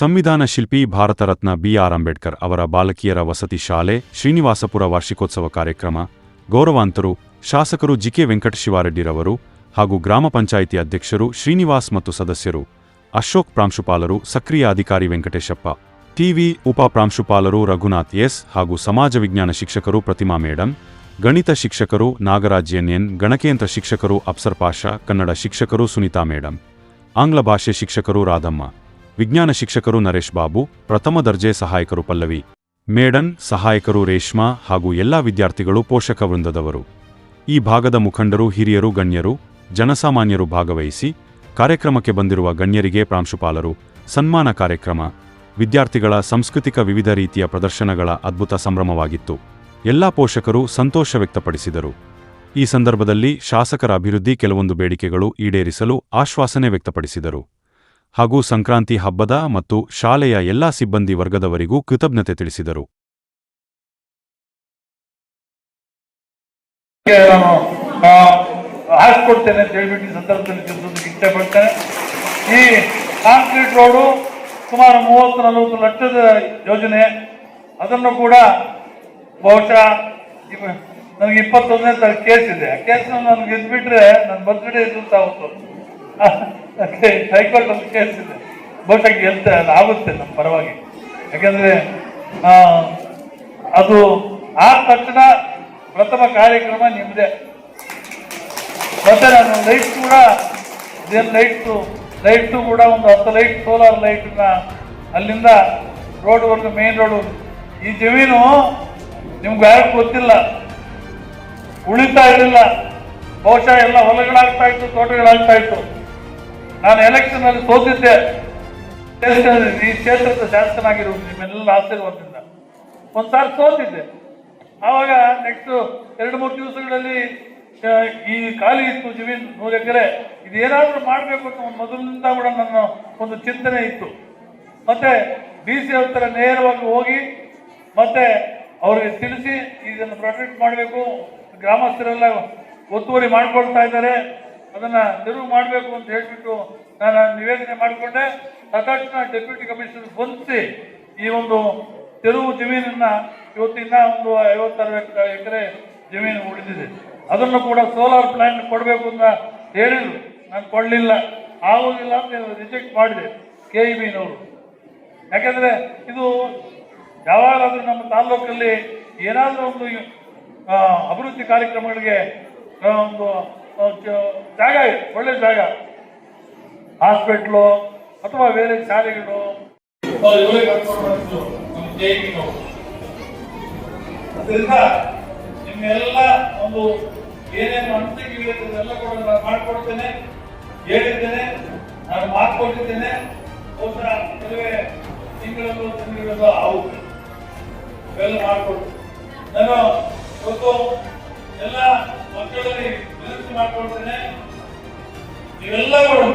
ಸಂವಿಧಾನ ಶಿಲ್ಪಿ ಭಾರತ ರತ್ನ ಬಿಆರ್ ಅಂಬೇಡ್ಕರ್ ಅವರ ಬಾಲಕಿಯರ ವಸತಿ ಶಾಲೆ, ಶ್ರೀನಿವಾಸಪುರ ವಾರ್ಷಿಕೋತ್ಸವ ಕಾರ್ಯಕ್ರಮ, ಗೌರವಾಂತರು, ಶಾಸಕರು ಜಿಕೆ ವೆಂಕಟಶಿವಾರೆಡ್ಡಿರವರು ಹಾಗೂ ಗ್ರಾಮ ಪಂಚಾಯಿತಿ ಅಧ್ಯಕ್ಷರು ಶ್ರೀನಿವಾಸ್ ಮತ್ತು ಸದಸ್ಯರು ಅಶೋಕ್ ಪ್ರಾಂಶುಪಾಲರು, ಸಕ್ರಿಯ ಅಧಿಕಾರಿ ವೆಂಕಟೇಶಪ್ಪ, ಟಿವಿ ಉಪ ಪ್ರಾಂಶುಪಾಲರು ರಘುನಾಥ್ ಎಸ್ ಹಾಗೂ ಸಮಾಜ ವಿಜ್ಞಾನ ಶಿಕ್ಷಕರು ಪ್ರತಿಮಾ ಮೇಡಂ, ಗಣಿತ ಶಿಕ್ಷಕರು ನಾಗರಾಜ್ ಎನ್ಎನ್ ಗಣಕಯಂತ್ರ ಶಿಕ್ಷಕರು ಅಪ್ಸರ್ ಪಾಷಾ ಕನ್ನಡ ಶಿಕ್ಷಕರು ಸುನಿತಾ ಮೇಡಂ, ಆಂಗ್ಲ ಭಾಷೆ ಶಿಕ್ಷಕರು ರಾಧಮ್ಮ. ವಿಜ್ಞಾನ ಶಿಕ್ಷಕರು ನರೇಶ್ ಬಾಬು, ಪ್ರಥಮ ದರ್ಜೆ ಸಹಾಯಕರು ಪಲ್ಲವಿ, ಮೇಡನ್, ಸಹಾಯಕರು ರೇಷ್ಮಾ ಹಾಗೂ ಎಲ್ಲಾ ವಿದ್ಯಾರ್ಥಿಗಳು ಪೋಷಕ ವೃಂದದವರು. ಈ ಭಾಗದ ಮುಖಂಡರು, ಹಿರಿಯರು, ಗಣ್ಯರು, ಜನಸಾಮಾನ್ಯರು ಭಾಗವಹಿಸಿ ಕಾರ್ಯಕ್ರಮಕ್ಕೆ ಬಂದಿರುವ ಗಣ್ಯರಿಗೆ ಪ್ರಾಂಶುಪಾಲರು, ಸನ್ಮಾನ ಕಾರ್ಯಕ್ರಮ, ವಿದ್ಯಾರ್ಥಿಗಳ ಸಾಂಸ್ಕೃತಿಕ ವಿವಿಧ ರೀತಿಯ ಪ್ರದರ್ಶನಗಳ ಅದ್ಭುತ ಸಂಭ್ರಮವಾಗಿತ್ತು. ಎಲ್ಲಾ ಪೋಷಕರು ಸಂತೋಷ ವ್ಯಕ್ತಪಡಿಸಿದರು. ಈ ಸಂದರ್ಭದಲ್ಲಿ ಶಾಸಕರ ಅಭಿವೃದ್ಧಿ ಕೆಲವೊಂದು ಬೇಡಿಕೆಗಳು ಈಡೇರಿಸಲು ಆಶ್ವಾಸನೆ ವ್ಯಕ್ತಪಡಿಸಿದರು. ಹಾಗೂ ಸಂಕ್ರಾಂತಿ ಹಬ್ಬದ ಮತ್ತು ಶಾಲೆಯ ಎಲ್ಲಾ ಸಿಬ್ಬಂದಿ ವರ್ಗದವರಿಗೂ ಕೃತಜ್ಞತೆ ತಿಳಿಸಿದರು. ಹಾಕ್ಕೊಡ್ತೇನೆ ಅಂತ ಹೇಳ್ಬಿಟ್ಟು ಸಂದರ್ಭದಲ್ಲಿ ತಿಳಿಸೋದಕ್ಕೆ ಇಷ್ಟಪಡ್ತೇನೆ. ಈ ಕಾಂಕ್ರೀಟ್ ರೋಡು ಸುಮಾರು ಮೂವತ್ತು, ನಲವತ್ತು ಲಕ್ಷದ ಯೋಜನೆ. ಅದನ್ನು ಕೂಡ ಬಹುಶಃ ನನಗೆ ಇಪ್ಪತ್ತೊಂದನೇ ತಾರೀಕು ಕೇಸ್ ಇದೆ. ಆ ಕೇಸ್ ನನಗೆ ಇದ್ಬಿಟ್ರೆ ನನ್ನ ಬರ್ತ್ಡೇ ಇರುತ್ತೆ ಅವತ್ತು ಹೈಕೋರ್ಟ್ ಅಂತ ಕೇಳಿಸಿದೆ ಬಟ್ ಗೆಲ್ತೆ ಅದು ಆಗುತ್ತೆ ನಮ್ಮ ಪರವಾಗಿ. ಯಾಕಂದ್ರೆ ಅದು ಆದ ತಕ್ಷಣ ಪ್ರಥಮ ಕಾರ್ಯಕ್ರಮ ನಿಮ್ಮದೇ ಮತ್ತೆ ನಾನು ಲೈಟ್ ಕೂಡ, ಇದೇನು ಲೈಟ್ಸು ಲೈಟ್ಸು ಕೂಡ ಒಂದು ಹತ್ತು ಲೈಟ್ ಸೋಲಾರ್ ಲೈಟ್ನ ಅಲ್ಲಿಂದ ರೋಡ್ವರೆಗೂ ಮೇನ್ ರೋಡ್ ಈ ಜಮೀನು ನಿಮ್ಗೆ ಯಾರು ಗೊತ್ತಿಲ್ಲ. ಉಳಿತಾ ಇರಲಿಲ್ಲ. ಬಹುಶಃ ಎಲ್ಲ ಹೊಲಗಳಾಗ್ತಾ ಇತ್ತು, ತೋಟಗಳಾಗ್ತಾ ಇತ್ತು. ನಾನು ಎಲೆಕ್ಷನ್ ಅಲ್ಲಿ ಸೋತಿದ್ದೆ. ಈ ಕ್ಷೇತ್ರದ ಶಾಸಕನಾಗಿರುವುದು ನಿಮ್ಮೆಲ್ಲ ಆಶೀರ್ವಾದದಿಂದ. ಒಂದ್ಸಾರಿ ಸೋತಿದ್ದೆ. ಆವಾಗ ನೆಕ್ಸ್ಟ್ ಎರಡು, ಮೂರು ದಿವಸಗಳಲ್ಲಿ ಈ ಖಾಲಿ ಇತ್ತು ಜಮೀನ್ ನೂರು ಎಕರೆ. ಇದೇನಾದರೂ ಮಾಡಬೇಕು ಅಂತ ಒಂದು ಮೊದಲಿನಿಂದ ಕೂಡ ನನ್ನ ಒಂದು ಚಿಂತನೆ ಇತ್ತು. ಮತ್ತೆ ಬಿ ಸಿ ಹತ್ರ ನೇರವಾಗಿ ಹೋಗಿ, ಮತ್ತೆ ಅವ್ರಿಗೆ ತಿಳಿಸಿ, ಇದನ್ನು ಪ್ರೊಟೆಕ್ಟ್ ಮಾಡಬೇಕು. ಗ್ರಾಮಸ್ಥರೆಲ್ಲ ಒತ್ತುವರಿ ಮಾಡ್ಕೊಳ್ತಾ ಇದ್ದಾರೆ. ಅದನ್ನ ತೆರವು ಮಾಡಬೇಕು ಅಂತ ಹೇಳಿಬಿಟ್ಟು ನಾನು ನಿವೇದನೆ ಮಾಡಿಕೊಂಡೆ. ತಕ್ಷಣ ಡೆಪ್ಯೂಟಿ ಕಮಿಷನರ್ ಬಂಧಿಸಿ ಈ ಒಂದು ತೆರವು ಜಮೀನನ್ನ ಇವತ್ತಿನ ಒಂದು ಐವತ್ತಾರು ಎಕರೆ ಜಮೀನು ಉಳಿದಿದೆ. ಅದನ್ನು ಕೂಡ ಸೋಲಾರ್ ಪ್ಲಾಂಟ್ ಕೊಡಬೇಕು ಅಂತ ಹೇಳಿದ್ರು. ನಾನು ಕೊಡಲಿಲ್ಲ. ಆಗೋದಿಲ್ಲ ಅಂತ ರಿಜೆಕ್ಟ್ ಮಾಡಿದೆ ಕೆ ಇ ಬಿನವರು. ಯಾಕೆಂದರೆ ಇದು ಯಾವಾಗಾದ್ರೂ ನಮ್ಮ ತಾಲ್ಲೂಕಲ್ಲಿ ಏನಾದರೂ ಒಂದು ಅಭಿವೃದ್ಧಿ ಕಾರ್ಯಕ್ರಮಗಳಿಗೆ ಒಂದು ಜಾಗ ಇದೆ, ಒಳ್ಳೆ ಜಾಗ. ಹಾಸ್ಪಿಟ್ಲು ಅಥವಾ ಬೇರೆ ಶಾಲೆಗಳು. ಅದರಿಂದ ನಿಮ್ಮೆಲ್ಲ ಒಂದು ಏನೇನು ಅನಿಸಿಕೆ ಎಲ್ಲ ಕೂಡ ನಾನು ಮಾಡ್ಕೊಡ್ತೇನೆ, ಹೇಳಿದ್ದೇನೆ, ನಾನು ಮಾಡ್ಕೊಟ್ಟಿದ್ದೇನೆ ಬಹುಶಃ ಕೆಲವೇ ತಿಂಗಳಲ್ಲೂ ತಿಂಗಳಲ್ಲೂ ಆಗುತ್ತೆ. ಇವೆಲ್ಲ ಮಾಡ್ಕೊಡ್ತೀನಿ. ನಾನು ಇವತ್ತು ಎಲ್ಲ ಮಕ್ಕಳಲ್ಲಿ ವಿನಂತಿ ಮಾಡ್ಕೊಳ್ತೇನೆ. ನೀವೆಲ್ಲರೂ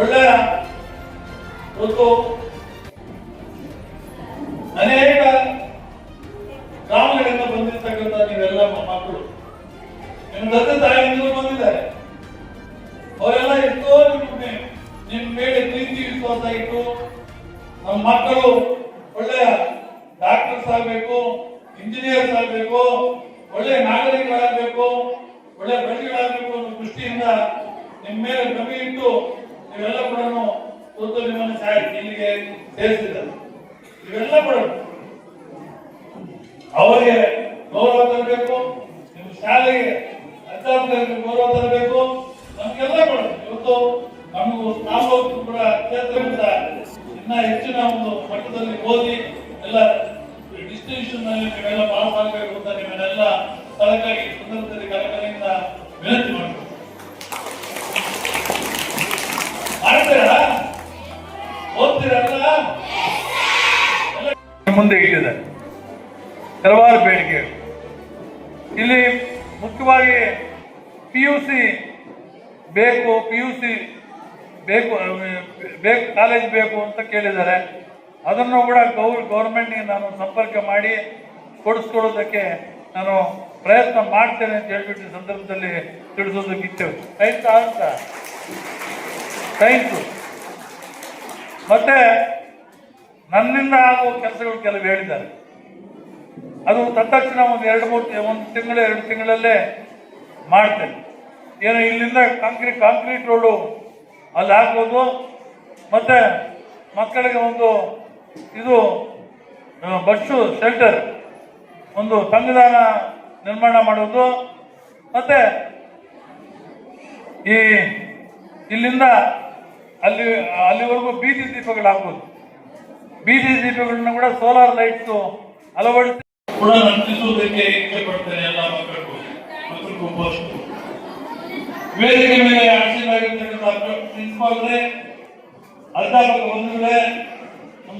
ಒಳ್ಳೆಯ ಮತ್ತು ಅನೇಕ ಗ್ರಾಮಗಳಿಂದ ಬಂದಿರ್ತಕ್ಕಂಥ ನೀವೆಲ್ಲ ಮಕ್ಕಳು. ನಿಮ್ಮ ತಂದೆ ತಾಯಿಗಳು ಬಂದಿದ್ದಾರೆ. ಅವರೆಲ್ಲ ಎಷ್ಟೋ ನಿಮ್ಗೆ ನಿಮ್ಮ ಮೇಲೆ ಪ್ರೀತಿ ವಿಶ್ವಾಸ ಇಟ್ಟು ನಮ್ಮ ಮಕ್ಕಳು ಒಳ್ಳೆಯ ಡಾಕ್ಟರ್ಸ್ ಆಗಬೇಕು, ಇಂಜಿನಿಯರ್ಸ್ ಆಗಬೇಕು ಒಳ್ಳೆಯ ನಾಗರಿಕರಾಗಬೇಕು, ಒಳ್ಳೆ ಪ್ರಜೆಗಳಾಗಬೇಕು ಅನ್ನೋ ದೃಷ್ಟಿಯಿಂದ ನಿಮ್ಮ ಮೇಲೆ ಕಮ್ಮಿ ಇಟ್ಟು ನೀವೆಲ್ಲ ಕೂಡ ಕೂತು ನಿಮ್ಮನ್ನು ಸಾಯಿ ಇಲ್ಲಿಗೆ ಸೇರಿಸಿದ್ದಾರೆ ಇವೆಲ್ಲ ಕೂಡ ಅವರಿಗೆ ಗೌರವ ತರಬೇಕು, ನಿಮ್ಮ ಶಾಲೆಗೆ ಅಧ್ಯಾಪಕರಿಗೆ ಗೌರವ ತರಬೇಕು, ನಮಗೆಲ್ಲ ಕೂಡ ಇವತ್ತು ನಮಗೂ ತಾಲೂಕು ಕೂಡ ಕ್ಷೇತ್ರದಿಂದ ಇನ್ನ ಹೆಚ್ಚಿನ ಒಂದು ಮಟ್ಟದಲ್ಲಿ ಓದಿ ಎಲ್ಲ ನಲ್ಲಿ ನೀವೆಲ್ಲ ಆಗಬೇಕು ಅಂತ ನಿಮ್ಮನ್ನೆಲ್ಲ ಸರಕಾರಿ ಸಂದರ್ಭದಲ್ಲಿ ಕಳಕಳಿಯಿಂದ ವಿನಂತಿ ಮಾಡಬೇಕು ಮಾಡ್ತೀರಾ ಓದ್ತೀರಲ್ಲ? ಮುಂದೆ ಇಟ್ಟಿದ್ದಾರೆ. ಹಲವಾರು ಬೇಡಿಕೆ. ಇಲ್ಲಿ ಮುಖ್ಯವಾಗಿ ಪಿ ಯು ಸಿ ಬೇಕು ಪಿ ಯು ಸಿ ಬೇಕು ಬೇಕು, ಕಾಲೇಜ್ ಬೇಕು ಅಂತ ಕೇಳಿದ್ದಾರೆ. ಅದನ್ನು ಕೂಡ ಗೌರ್ ಗೌರ್ಮೆಂಟ್ಗೆ ನಾನು ಸಂಪರ್ಕ ಮಾಡಿ ಕೊಡಿಸ್ಕೊಡೋದಕ್ಕೆ ನಾನು ಪ್ರಯತ್ನ ಮಾಡ್ತೇನೆ ಅಂತ ಹೇಳ್ಬಿಟ್ಟು ಈ ಸಂದರ್ಭದಲ್ಲಿ ತಿಳಿಸೋದಕ್ಕೆ ಇಚ್ಛೆ ಸೈನ್ಸ್ ಅಂತ ಸೈನ್ಸು ಮತ್ತೆ ನನ್ನಿಂದ ಆಗುವ ಕೆಲಸಗಳು ಕೆಲವು ಹೇಳಿದ್ದಾರೆ. ಅದು ತಕ್ಷಣ ಒಂದು ಎರಡು ಮೂರು ಒಂದು ತಿಂಗಳು, ಎರಡು ತಿಂಗಳಲ್ಲೇ ಮಾಡ್ತೇನೆ. ಏನೋ ಇಲ್ಲಿಂದ ಕಾಂಕ್ರೀಟ್ ಕಾಂಕ್ರೀಟ್ ರೋಡು ಅಲ್ಲಿ ಹಾಕ್ಬೋದು ಮತ್ತೆ ಮಕ್ಕಳಿಗೆ ಒಂದು ಇದು ಬಸ್ಸು ಶೆಲ್ಟರ್, ಒಂದು ಸಂವಿಧಾನ ನಿರ್ಮಾಣ ಮಾಡೋದು ಮತ್ತೆ ಈ ಇಲ್ಲಿಂದ ಅಲ್ಲಿ, ಅಲ್ಲಿವರೆಗೂ ಬೀದಿ ದೀಪಗಳು ಹಾಕೋದು ಬೀದಿ ದೀಪಗಳನ್ನ ಕೂಡ ಸೋಲಾರ್ ಲೈಟ್ಸ್ ಅಳವಡಿಸಿ ಕೂಡ ನಂಬಿಸುವುದಕ್ಕೆ ಇಚ್ಛೆ ಎಲ್ಲ ಮಕ್ಕಳಿಗೂ ಮಕ್ಕಳಿಗೂ ಪೋಸ್ಟ್ ವೇದಿಕೆ ಮೇಲೆ ಆಶೀರ್ವಾಗಿರ್ತಕ್ಕಂಥ ಪ್ರಿನ್ಸಿಪಾಲ್ರೇ ಅಧ್ಯಾಪಕ ಬಂಧುಗಳೇ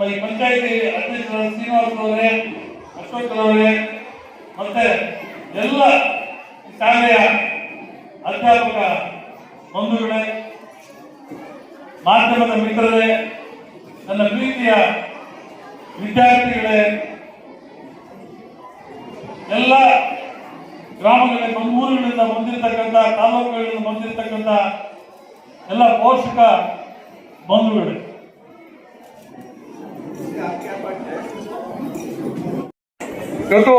ನಮ್ಮ ಈ ಪಂಚಾಯತಿ ಅಧ್ಯಕ್ಷರಾದ ಶ್ರೀನಿವಾಸ್ ಅವರೇ, ಅಶೋಕ್ ಅವರೇ, ಮತ್ತೆ ಎಲ್ಲ ಶಾಲೆಯ ಅಧ್ಯಾಪಕ ಬಂಧುಗಳೇ, ಮಾಧ್ಯಮದ ಮಿತ್ರರೇ, ನನ್ನ ಪ್ರೀತಿಯ ವಿದ್ಯಾರ್ಥಿಗಳೇ, ಎಲ್ಲ ಗ್ರಾಮಗಳಿಂದ ಊರುಗಳಿಂದ ಬಂದಿರತಕ್ಕಂಥ, ತಾಲೂಕುಗಳಿಂದ ಬಂದಿರತಕ್ಕಂಥ ಎಲ್ಲ ಪೋಷಕ ಬಂಧುಗಳೇ. ಇವತ್ತು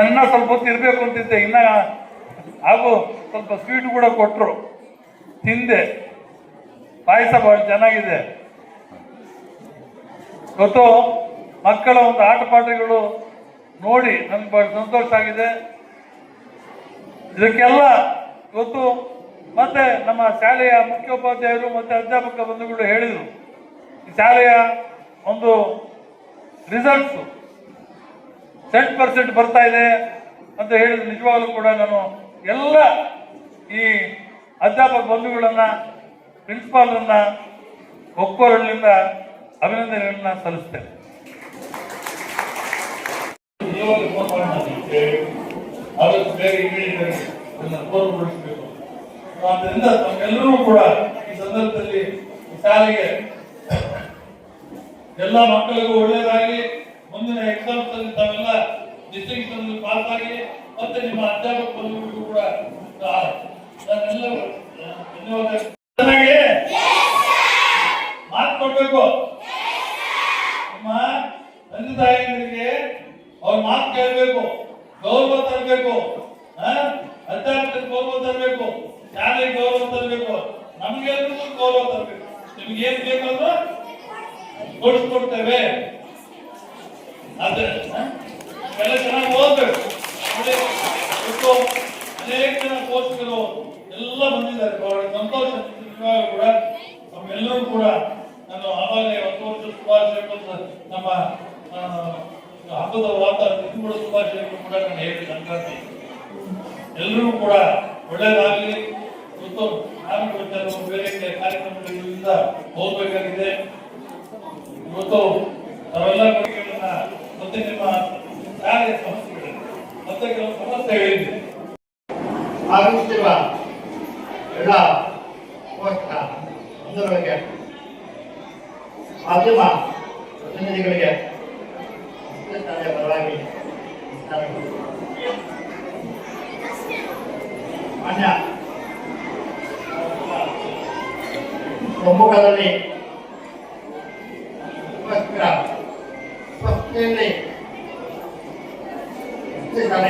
ಅನ್ನ ಸ್ವಲ್ಪ ಹೊತ್ತು ಇರಬೇಕು ಅಂತಿದ್ದೆ ಇನ್ನ ಹಾಗೂ ಸ್ವಲ್ಪ ಸ್ವೀಟ್ ಕೂಡ ಕೊಟ್ಟರು ತಿಂದೆ. ಪಾಯಸ ಬಹಳ ಚೆನ್ನಾಗಿದೆ. ಇವತ್ತು ಮಕ್ಕಳ ಒಂದು ಆಟ ಪಾಠಗಳು ನೋಡಿ ನನ್ಗೆ ಬಹಳ ಸಂತೋಷ ಆಗಿದೆ. ಇದಕ್ಕೆಲ್ಲ ಇವತ್ತು ಮತ್ತೆ ನಮ್ಮ ಶಾಲೆಯ ಮುಖ್ಯೋಪಾಧ್ಯಾಯರು ಮತ್ತೆ ಅಧ್ಯಾಪಕ ಬಂಧುಗಳು ಹೇಳಿದರು. ಶಾಲೆಯ ಒಂದು ರಿಸಲ್ಟ್ಸ್ ಸೆಂಟ್ ಪರ್ಸೆಂಟ್ ಬರ್ತಾ ಇದೆ ಅಂತ ಹೇಳಿದ್ರು ನಿಜವಾಗ್ಲೂ ಕೂಡ ನಾನು ಎಲ್ಲ ಈ ಅಧ್ಯಾಪಕ ಬಂಧುಗಳನ್ನ ಪ್ರಿನ್ಸಿಪಾಲನ್ನ ಒಕ್ಕೋರಳ್ಳಿಂದ ಅಭಿನಂದನೆಗಳನ್ನ ಸಲ್ಲಿಸ್ತೇನೆ. ಆದ್ದರಿಂದ ತಮ್ಮೆಲ್ಲರೂ ಕೂಡ ಈ ಸಂದರ್ಭದಲ್ಲಿ ಶಾಲೆಗೆ ಎಲ್ಲ ಮಕ್ಕಳಿಗೂ ಒಳ್ಳೆಯದಾಗಿ ಮುಂದಿನ ಎಕ್ಸಾಮ್ಸ್ ಅಲ್ಲಿ ತಾವೆಲ್ಲ ಡಿಸ್ಟಿಂಕ್ಷನ್ ಪಾಸ್ ಆಗಿ ಮತ್ತೆ ನಿಮ್ಮ ಅಧ್ಯಾಪಕ ಬಂಧುಗಳಿಗೂ ಕೂಡ ಆ, ನಾನೆಲ್ಲ ಧನ್ಯವಾದ. ಮಾತು ಕೊಡ್ಬೇಕು? ನಿಮ್ಮ ತಂದೆ ತಾಯಿಗಳಿಗೆ ಅವ್ರ ಮಾತು ಕೇಳಬೇಕು ಗೌರವ ತರಬೇಕು ಅಧ್ಯಾಪಕರಿಗೆ ಗೌರವ ತರಬೇಕು ಶಾಲೆಗೆ ಗೌರವ ತರಬೇಕು ನಮ್ಗೆಲ್ರಿಗೂ ಗೌರವ ತರಬೇಕು. ನಿಮ್ಗೆ ಏನ್ ಬೇಕಂದ್ರೆ ಕೊಡಿಸ್ಕೊಡ್ತೇವೆ ಆದ್ರೆ? ಎಲ್ಲ ಚೆನ್ನಾಗಿ ಓದ್ಬೇಕು. ಅನೇಕ ಜನ ಪೋಷಕರು ಎಲ್ಲ ಬಂದಿದ್ದಾರೆ. ಬಹಳ ಸಂತೋಷ ಕೂಡ ನಮ್ಮೆಲ್ಲರೂ ಕೂಡ ನಾನು ಆವಾಗಲೇ ಒಂದು ವರ್ಷ ಅಂತ ನಮ್ಮ ಹಬ್ಬದ ವಾತಾವರಣ ಕೂಡ ಶುಭಾಶಯಗಳು ಕೂಡ ನಾನು ಹೇಳಿ ಸಂಕ್ರಾಂತಿ ಎಲ್ಲರೂ ಕೂಡ ಒಳ್ಳೇದಾಗಲಿ ఒక్కొక్కరిని ఇక్కడ స్వస్తిని ఇక్కడ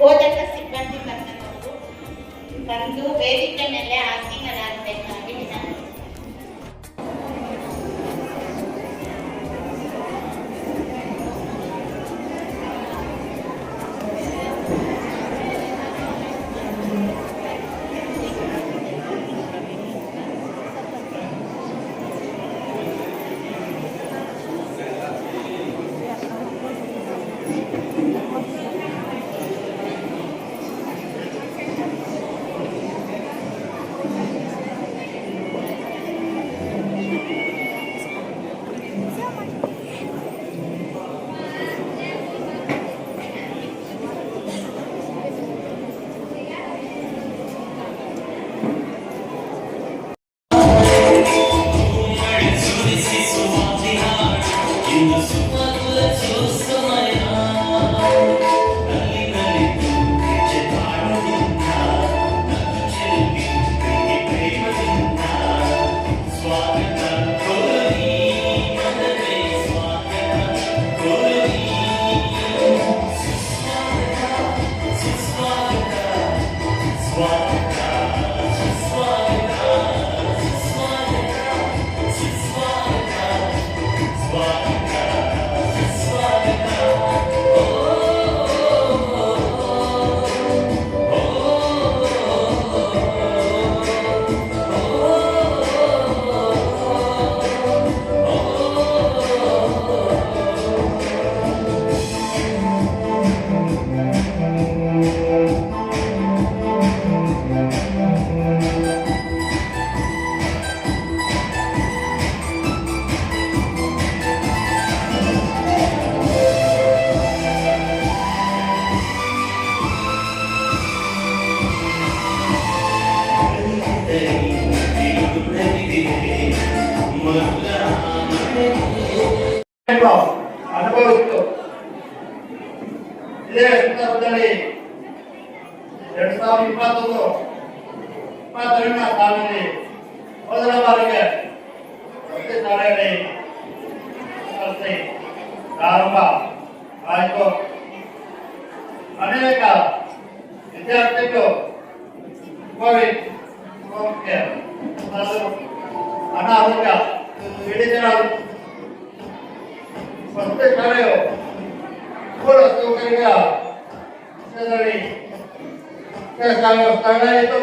ಬೋಧಕ ಸಿಬ್ಬಂದಿ ಬಂದು ಬಂದು ವೇದಿಕೆ ಮೇಲೆ ಆಸೆ ಸಾವಿರದ ಇಪ್ಪತ್ತೊಂದು ಇಪ್ಪತ್ತೆರಡನೇ ಸಾಲಿನಲ್ಲಿ ಮೊದಲ ಬಾರಿಗೆ ವಸತಿ ಶಾಲೆಯಲ್ಲಿ ಸಂಸ್ಥೆ ಪ್ರಾರಂಭ ಆಯಿತು ಅನೇಕ ವಿದ್ಯಾರ್ಥಿಗಳು ಕೋವಿಡ್ ಸೋಂಕಿಗೆ ಮತ್ತು ಅನಾರೋಗ್ಯ ಪೀಡಿತರಾದ ವಸತಿ ಶಾಲೆಯು ಮೂಲ ಸೌಕರ್ಯ ವಿಷಯದಲ್ಲಿ ಸ್ಥಳ ಇತ್ತು